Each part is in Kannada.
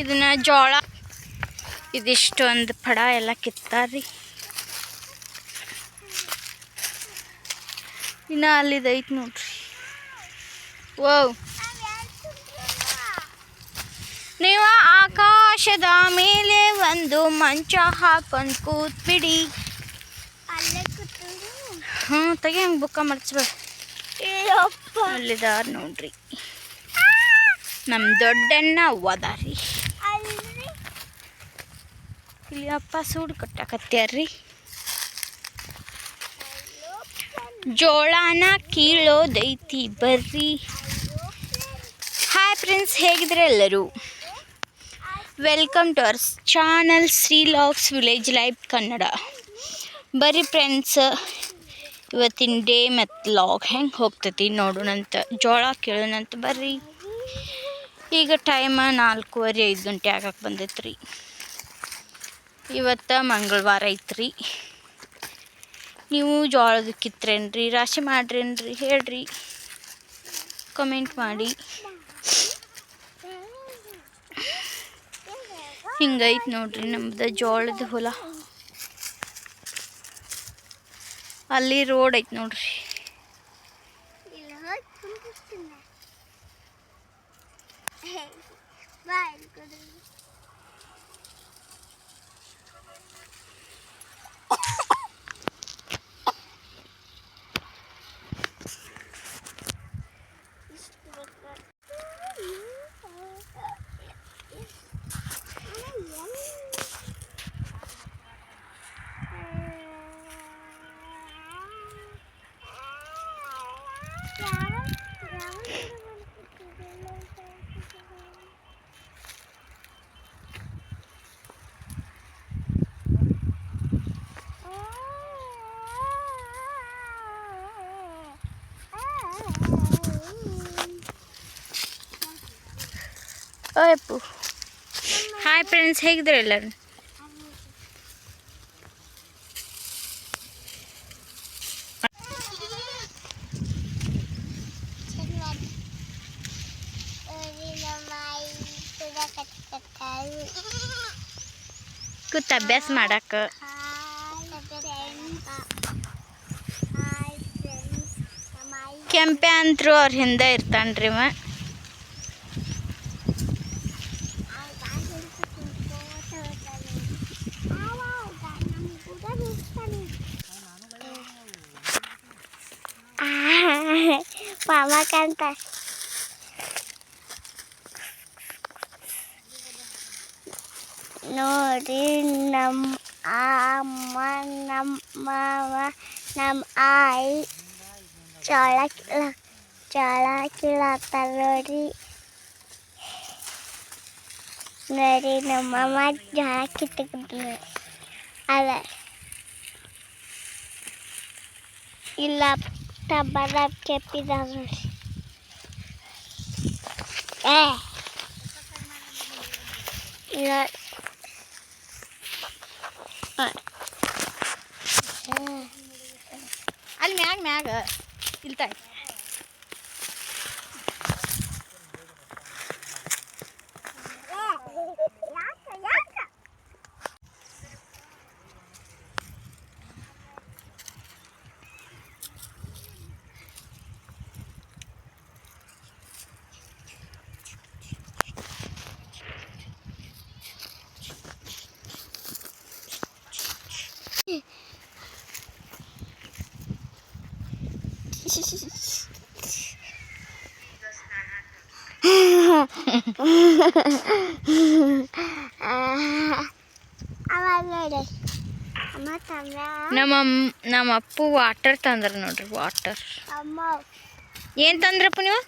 ಇದನ್ನ ಜೋಳ, ಇದಿಷ್ಟೊಂದು ಪಡ ಎಲ್ಲ ಕಿತ್ತಾರಿ ಇನ್ನ ಅಲ್ಲಿದೈತೆ ನೋಡ್ರಿ. ಓ ನೀವು ಆಕಾಶದ ಮೇಲೆ ಒಂದು ಮಂಚ ಹಾಕೊಂಡು ಕೂತ್ಬಿಡಿ. ಹ್ಞೂ ತೆಗಿ ಹಂಗೆ ಬುಕ್ಕ ಮರ್ಚ್ಬೇಡ. ಅಲ್ಲಿದಾರ ನೋಡ್ರಿ. ನಮ್ಮ ದೊಡ್ಡಣ್ಣ ಓದಾರಿ ಇಲ್ಲಿ ಅಪ್ಪ ಸೂಡು ಕಟ್ಟಾಕತ್ಯಾರ್ರಿ ಜೋಳನ ಕೀಳೋದೈತಿ ಬರ್ರಿ. ಹಾಯ್ ಫ್ರೆಂಡ್ಸ್ ಹೇಗಿದ್ರೆ ಎಲ್ಲರೂ? Welcome to our channel Shri LOX village life Kannada ಬರ್ರಿ ಫ್ರೆಂಡ್ಸ್ ಇವತ್ತಿನ ಡೇ ಮತ್ತು ಲಾಗ್ ಹೆಂಗೆ ಹೋಗ್ತೈತಿ ನೋಡೋಣಂತ, ಜೋಳ ಕೇಳೋಣಂತ ಬರ್ರಿ. ಈಗ ಟೈಮ ನಾಲ್ಕೂವರೆ ಐದು ಗಂಟೆ ಆಗಕ್ಕೆ ಬಂದೈತ್ರಿ. ಇವತ್ತು ಮಂಗಳವಾರ ಐತ್ರಿ. ನೀವು ಜೋಳದ ಕಿತ್ರೇನ್ರಿ ರಾಶಿ ಮಾಡ್ರೇನ್ರಿ ಹೇಳ್ರಿ. ಕಮೆಂಟ್ ಮಾಡಿ. ಹಿಂಗೈತೆ ನೋಡ್ರಿ ನಮ್ದು ಜೋಳದ ಹೊಲ. ಅಲ್ಲಿ ರೋಡ್ ಐತೆ ನೋಡ್ರಿ. ಹಾಯ್ ಫ್ರೆಂಡ್ಸ್ ಹೇಗಿದ್ರೆ ಎಲ್ಲರೂ ಕೂತ್ ಅಭ್ಯಾಸ ಮಾಡಕ್ಕೆ ಕೆಂಪೆ ಅಂತರೂ ಅವ್ರ ಹಿಂದೆ ಇರ್ತಾನ್ರಿ ಅವ ಪಾಮಕಂತ ನೋಡಿ ನಮ್ಮ ಅಮ್ಮ ನಮ್ಮ ಮಾವ ನಮ್ಮ ಆಯಿ ಜೋಳ ಕೀಳ ಜೋಳ ಕೀಳತ್ತಾರ ನೋಡ್ರಿ ನೋಡಿ ನಮ್ಮಮ್ಮ ಜೋಳ ಕಿತ್ತಕೊಂಡು ಅದ ಇಲ್ಲ ಟಬ್ಬದ ಕೆಪ್ಪಿದ ನೋಡಿ ಏ ಇಲ್ಲ ಅಲ್ಲಿ ಮ್ಯಾಗ ಮ್ಯಾಗ Time. ನಮ್ಮ ನಮ್ಮ ಅಪ್ಪು ವಾಟರ್ ತಂದ್ರ ನೋಡ್ರಿ ವಾಟರ್ ಅಮ್ಮ ಏನು ತಂದ್ರಪ್ಪ ನೀವು?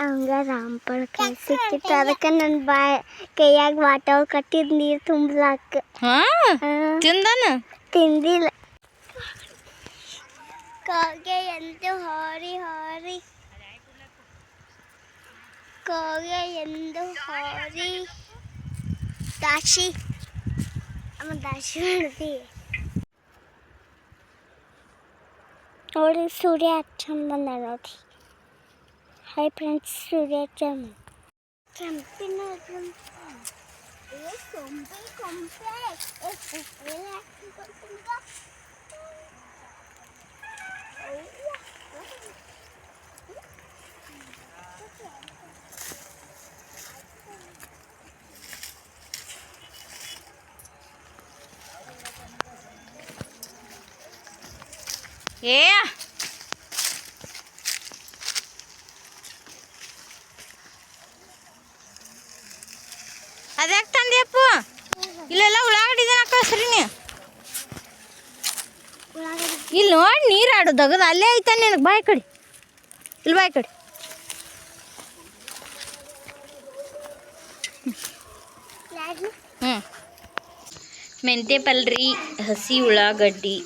ಹಂಗ ರಾಂಪಳ ಕೈ ಸಿಕ್ಕಿತ್ತು ಅದಕ್ಕೆ ನನ್ನ ಬಾಯ್ ಕೈಯಾಗ ವಾಟರ್ ಕಟ್ಟಿದ್ ನೀರು ತುಂಬಲಾಕ. ತಿಂದಾನ? ತಿಂದಿಲ್ಲ. ಕಾಗೆ ಎಂದು ಹಾರಿ ಹಾರಿ ಕಾಗೆ ಎಂದು ಹಾರಿ ದಾಶಿ ಅಮ್ಮ ದಾಶಿ ಮಾಡ್ತಿ ನೋಡಿ ಸೂರ್ಯ ಚಂದ ಬಂದ ನೋಡಿ ಹಾಯ್ ಫ್ರೆಂಡ್ಸ್ ಸೂರ್ಯ ಚಂದ ಕೆಂಪಿನ ಏ ಕೊಂಬೆ Yeah. ಅಗದ ಅಲ್ಲೇ ಐತೆ ನಿನಗೆ? ಬಾಯ್ ಕಡಿ. ಇಲ್ಲಿ ಬಾಯ್ ಕಡಿ. ಹ್ಞೂ ಮೆಂತ್ಯ ಪಲ್ರಿ, ಹಸಿ ಉಳ್ಳಾಗಡ್ಡಿ,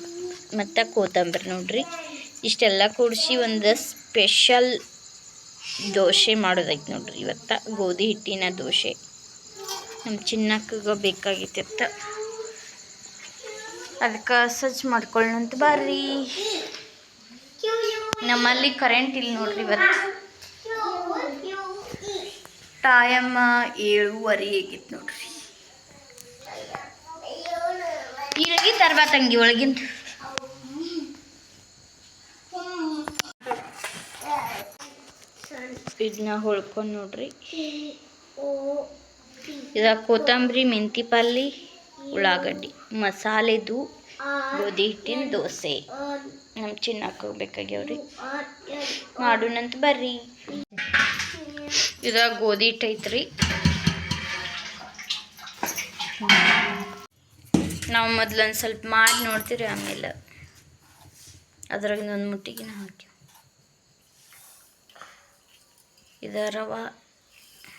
ಮತ್ತು ಕೊತ್ತಂಬರಿ ನೋಡ್ರಿ. ಇಷ್ಟೆಲ್ಲ ಕೂಡಿಸಿ ಒಂದು ಸ್ಪೆಷಲ್ ದೋಸೆ ಮಾಡೋದೈತೆ ನೋಡ್ರಿ. ಇವತ್ತು ಗೋಧಿ ಹಿಟ್ಟಿನ ದೋಸೆ. ನಮ್ಮ ಚಿನ್ನಕ್ಕಗ ಬೇಕಾಗಿತ್ತು ಅದಕ್ಕೆ ಸಜ್ಜು ಮಾಡ್ಕೊಳ್ಳಂತ ಬರ್ರಿ. ನಮ್ಮಲ್ಲಿ ಕರೆಂಟ್ ಇಲ್ಲ ನೋಡ್ರಿ ಇವತ್ತು. ಟೈಮ್ ಏಳುವರೆ ಆಗಿತ್ತು ನೋಡ್ರಿ. ಇಳಗಿ ತರ್ಬಾ ತಂಗಿ ಒಳಗಿಂದ. ಇದನ್ನ ಹೊಳ್ಕೊಂಡು ನೋಡ್ರಿ. ಇದ ಕೊತ್ತಂಬರಿ, ಮೆಂತಿ ಪಲ್ಲಿ, ಉಳ್ಳಾಗಡ್ಡಿ ಮಸಾಲೆದು ಗೋಧಿ ಹಿಟ್ಟಿನ ದೋಸೆ. ನಮ್ಮ ಚಿನ್ನಕ್ಕೆ ಬೇಕಾಗ್ಯಾವ್ರಿ ಮಾಡೋಣಂತ ಬರ್ರಿ. ಇದಾಗ ಗೋಧಿ ಹಿಟ್ಟು ಐತ್ರಿ. ನಾವು ಮೊದ್ಲು ಒಂದು ಸ್ವಲ್ಪ ಮಾಡಿ ನೋಡ್ತೀರಿ ಆಮೇಲೆ ಅದ್ರಾಗ ಒಂದು ಮುಟ್ಟಿಗಿನ ಹಾಕಿ ಇದ ರವ.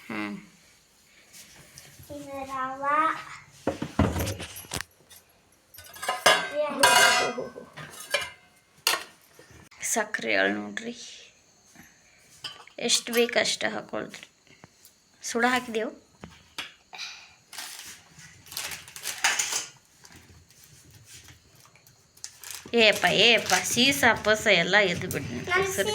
ಹ್ಞೂ ಸಕ್ಕರೆ ಹಾಳು ನೋಡ್ರಿ. ಎಷ್ಟು ಬೇಕು ಅಷ್ಟು ಹಾಕೊಳ್ರಿ. ಸುಡ ಹಾಕಿದೆವು ಏಪ ಏಪ ಸೀಸ ಅಪ್ಪಸ ಎಲ್ಲ ಎದ್ದು ನಾನು ಸರಿ.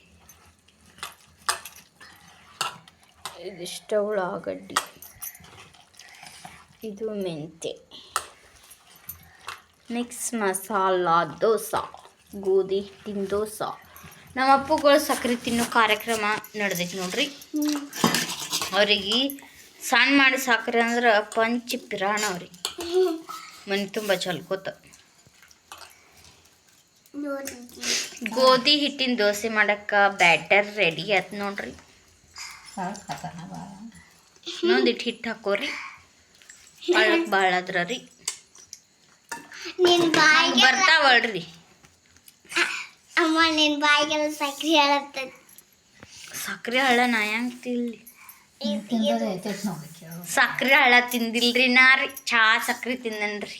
ಇದಿಷ್ಟ ಉಳ್ಳಾಗಡ್ಡಿ ಇದು ಮೆಂತೆ. ನೆಕ್ಸ್ಟ್ ಮಸಾಲ ದೋಸೆ ಗೋಧಿ ಹಿಟ್ಟಿನ ದೋಸೆ. ನಮ್ಮ ಅಪ್ಪುಗಳು ಸಕ್ಕರೆ ತಿನ್ನೋ ಕಾರ್ಯಕ್ರಮ ನಡೆದೈತಿ ನೋಡ್ರಿ. ಅವ್ರಿಗೆ ಸಣ್ಣ ಮಾಡಿ ಸಕ್ಕರೆ ಅಂದ್ರೆ ಪಂಚ ಪಿರಾಣ ಅವ್ರಿಗೆ ಮನೆ ತುಂಬ ಚಲ್ಕೋತ ಗೋಧಿ ಹಿಟ್ಟಿನ ದೋಸೆ. ಮಾಡಕ್ಕೆ ಬ್ಯಾಟರ್ ರೆಡಿ ಆಯ್ತು ನೋಡ್ರಿ. ಇನ್ನೊಂದಿಟ್ಟು ಹಿಟ್ಟು ಹಾಕೋರಿ. ರೀ ಭಾಳ ಅದ್ರ ರೀ. ನಿನ್ ಬಾಯಿಗೆ ಬರ್ತಾವಳ್ರಿ ಅಮ್ಮ ನಿನ್ನ ಬಾಯಿಗೆಲ್ಲ ಸಕ್ರೆ ಹೇಳತ್ತದ ಸಕ್ರೆ ಹಳ್ಳ ನಾ ಹೆಂಗೆ ತಿನ್ಲಿ ಸಕ್ರಿ ಹಳ್ಳ ತಿಂದಿಲ್ರಿ ನಾ ರೀ. ಚಾ ಸಕ್ರೆ ತಿನ್ನನ್ರಿ.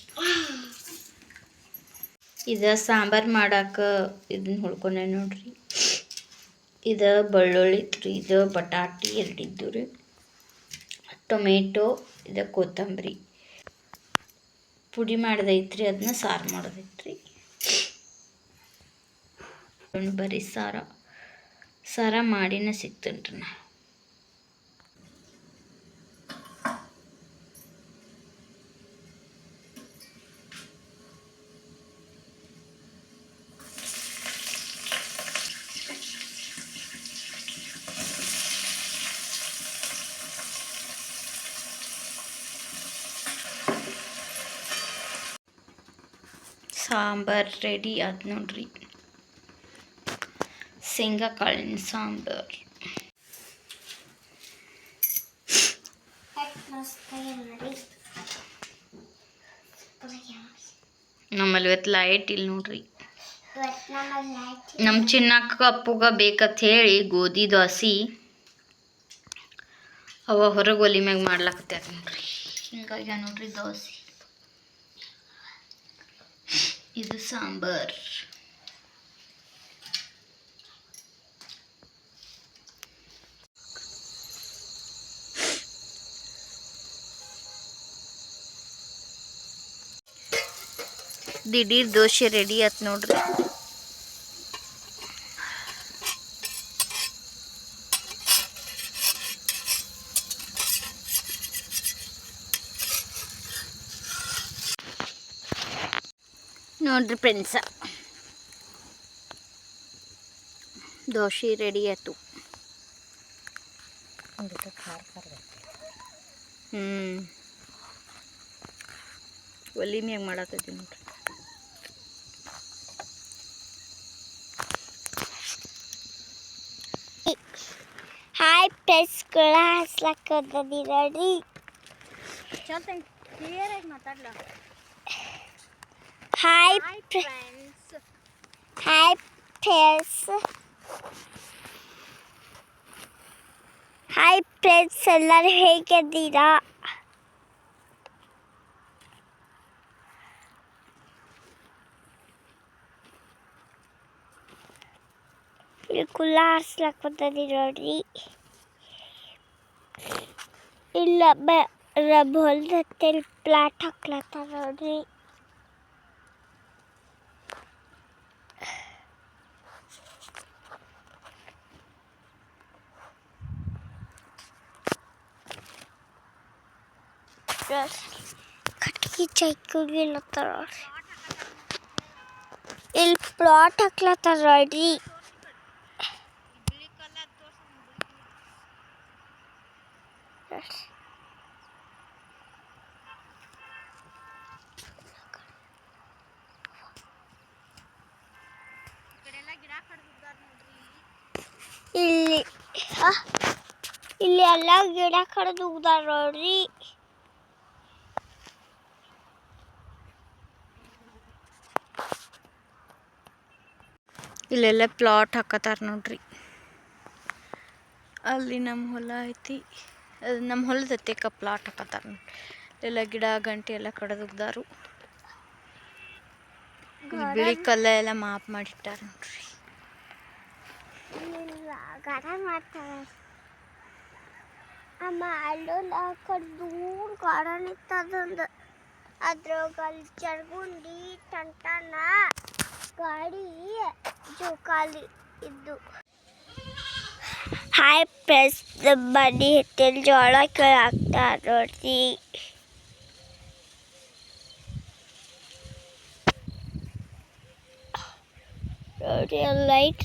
ಇದು ಸಾಂಬಾರು ಮಾಡಕ್ಕೆ ಇದನ್ನ ಹುಳ್ಕೊಂಡೆ ನೋಡ್ರಿ. ಇದು ಬೆಳ್ಳುಳ್ಳಿ ರೀ ಇದು ಬಟಾಟಿ, ಎರಡಿದ್ದು ರೀ. ಟೊಮೆಟೊ, ಇದು ಕೊತ್ತಂಬರಿ. ಪುಡಿ ಮಾಡ್ದೈತ್ರಿ ಅದನ್ನ ಸಾರು ಮಾಡೋದೈತ್ರಿ. ಬರೀ ಸಾರ. ಸಾರ ಮಾಡಿನ ರೀ ನಾ. ಸಾಂಬಾರ್ ರೆಡಿ ಆದ್ ನೋಡ್ರಿ. ಶೇಂಗಾ ಕಾಳಿನ ಸಾಂಬಾರ್. ನಮ್ಮಲ್ಲಿ ಇವತ್ತು ಲೈಟ್ ಇಲ್ಲ ನೋಡ್ರಿ. ನಮ್ಮ ಚಿನ್ನಕ್ಕ ಅಪ್ಪುಗ ಬೇಕಂತ ಹೇಳಿ ಗೋಧಿ ದೋಸೆ ಅವ ಹೊರಗೆ ಒಲಿ ಮ್ಯಾಗ ಮಾಡ್ಲಾಕತ್ಯಾರ ನೋಡ್ರಿ. ಹಿಂಗಾಗಿ ನೋಡ್ರಿ ದೋಸೆ ಇದು ಸಾಂಬಾರ್ ದಿಢೀರ್ ದೋಸೆ ರೆಡಿ ಆತ್ ನೋಡ್ರಿ ನೋಡ್ರಿ ಫ್ರೆಂಡ್ಸ. ದೋಸೆ ರೆಡಿ ಆಯ್ತು. ಹ್ಞೂ ಒಲಿ ಮ್ಯಾಗ ಮಾಡತ್ತಿದ್ವಿ ನೋಡ್ರಿ. ಹಾಯ್ ಪ್ರೆಸ್ಗಳ ರೆಡಿ ನೋಡ್ರಿ ಕ್ಲಿಯರಾಗಿ ಮಾತಾಡ್ಲ? hi hi press hi friends ಎಲ್ಲರೂ ಹೇಗಿದ್ದೀರಾ ಇಲ್ಲಿ ಕುಲ್ಲ ಹಾರ್ಸ್ಲಕ್ಕದೀ ನೋಡ್ರಿ ಇಲ್ಲ ಬ ರಬ್ ಹೊಲ್ದತ್ತೇಳಿ ಪ್ಲಾಟ್ ಹಾಕ್ಲತ್ತಾರ ನೋಡ್ರಿ ಕಟ್ಗಿ ಚೈಕುಗಿಲತ್ತಾರ ನೋಡ್ರಿ ಇಲ್ಲಿ ಪ್ಲಾಟ್ ಹಾಕ್ಲತ್ತಾರ ನೋಡ್ರಿ ಇಲ್ಲಿ ಇಲ್ಲಿ ಎಲ್ಲ ಗಿಡ ಕಡ್ದು ಉಗ್ದಾರ ನೋಡ್ರಿ. ಇಲ್ಲೆಲ್ಲ ಪ್ಲಾಟ್ ಹಾಕತ್ತಾರ ನೋಡ್ರಿ. ಅಲ್ಲಿ ನಮ್ಮ ಹೊಲ ಐತಿ. ಅದು ನಮ್ಮ ಹೊಲದ ಹತ್ತಿಕ ಪ್ಲಾಟ್ ಹಾಕತ್ತಾರ ನೋಡ್ರಿ. ಎಲ್ಲ ಗಿಡ ಗಂಟೆ ಎಲ್ಲ ಕಡದುಗ್ದಾರು. ಬಿಳಿ ಕಲ್ಲ ಎಲ್ಲ ಮಾಪ್ ಮಾಡಿಟ್ಟಾರ ನೋಡ್ರಿ. ಅಮ್ಮ ಅಲ್ಲೊಂದು ಆ ಕಡೆ ದೂರ ಗಾರ್ಡನ್ ಇತ್ತು ಅದೊಂದು ಅದ್ರಾಗ ಅಲ್ಲಿ ಚರ್ಗುಂಡಿ ಟಂಟನ ಗಾಡಿ ಜೋಕಾಲಿ ಇದ್ದು ಹಾಯ್ ಪ್ರೆಸ್ ಬನ್ನಿ ಹಿಟ್ಟಲ್ಲಿ ಜೋಳ ಕೇಳಾಕ್ತಾರ ನೋಡ್ರಿ ನೋಡಿ ಲೈಟ್